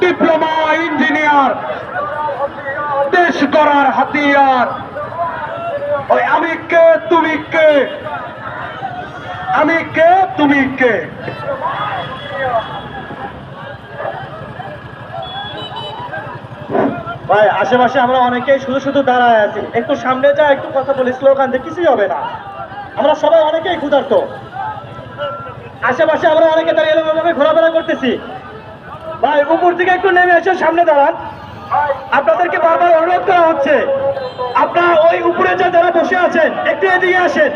Diploma engineer দেশ গড়ার হাতিয়ার। ওই আমি কে, তুমি কে? আমি কে, তুমি কে? ভাই, আশেপাশে আমরা অনেকেই শুধু শুধু দাঁড়ায় আছি। একটু সামনে যা, একটু কথা বলি, স্লোগান দিয়ে কিছুই হবে না। আমরা সবাই অনেকেই ক্ষুধার্ত। আশেপাশে আমরা অনেকে দাঁড়িয়ে এরকমভাবে ঘোরাফেরা করতেছি। ভাই, উপর থেকে একটু নেমে এসে, সামনে দাঁড়ান। আপনাদেরকে বারবার অনুরোধ করা হচ্ছে, আপনারা ওই উপরে যে যারা বসে আছেন, একটু এদিকে আসেন।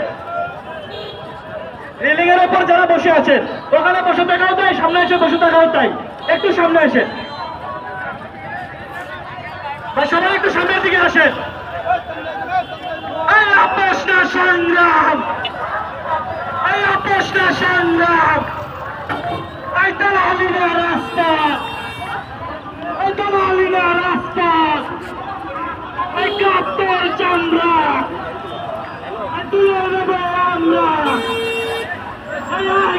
রেলিং এর উপর যারা বসে আছেন, ওখানে বসে থাকাও তাই, সামনে এসে বসে থাকাও তাই। একটু সামনে আসেন। সবাই একটু সামনের দিকে আসেন। সংগ্রাম। সংগ্রাম। দালালি না রাস্তা এই দালালি না রাস্তা এই কাপ্তর চামড়া এই তুলে নেব আমরা এই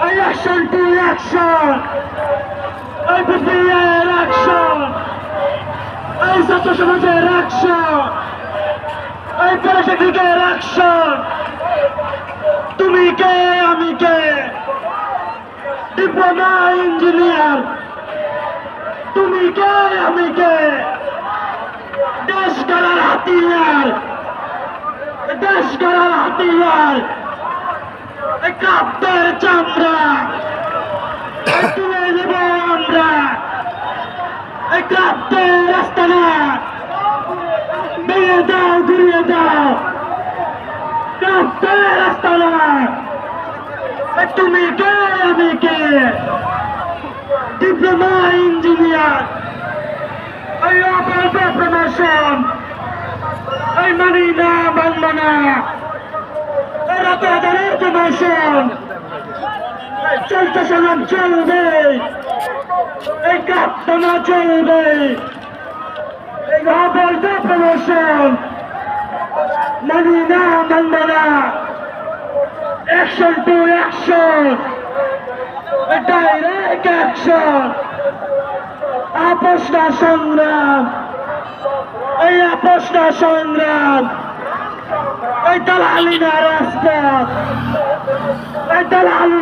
অ্যাকশন টু অ্যাকশন এই বিপিএর অ্যাকশন এই ছাত্র সমাজের অ্যাকশন এই পলিটেকনিকের অ্যাকশন তুমি কে, আমি কে? ডিপ্লোমা ইঞ্জিনিয়ার তুমি কে, আমি কে? দেশ গড়ার হাতিয়ার দেশ গড়ার হাতিয়ার কাপ্তের চামড়া। তুলে নেব আমরা। কাপ্তের রাস্তা না ভেঙে দাও, ঘুরিয়ে দাও। কাপ্তের রাস্তা না তুমি কে আমি কে ডিপ্লোমা ইঞ্জিনিয়ার। এই অপরাধ প্রমোশন। এই মানি না মানব না। হাজারের প্রমোশন চলতে সংগ্রাম চলবে। এই কাপ্তানা চলবে। এই অপরাধ প্রমোশন মানি না, মানব না। Action to action direct action আপোষ না সংগ্রাম। এই আপোষ না সংগ্রাম। এই দালালি না রাজপথ এই দালালি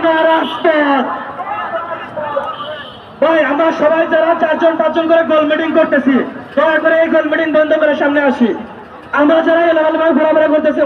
ভাই, আমরা সবাই যারা চারজন পাঁচজন করে গোল মিটিং করতেছি, দয়া করে এই গোল মিটিং বন্ধ করে সামনে আসি। আমরা যারা এলাকায় ঘোরাফেরা করতেছি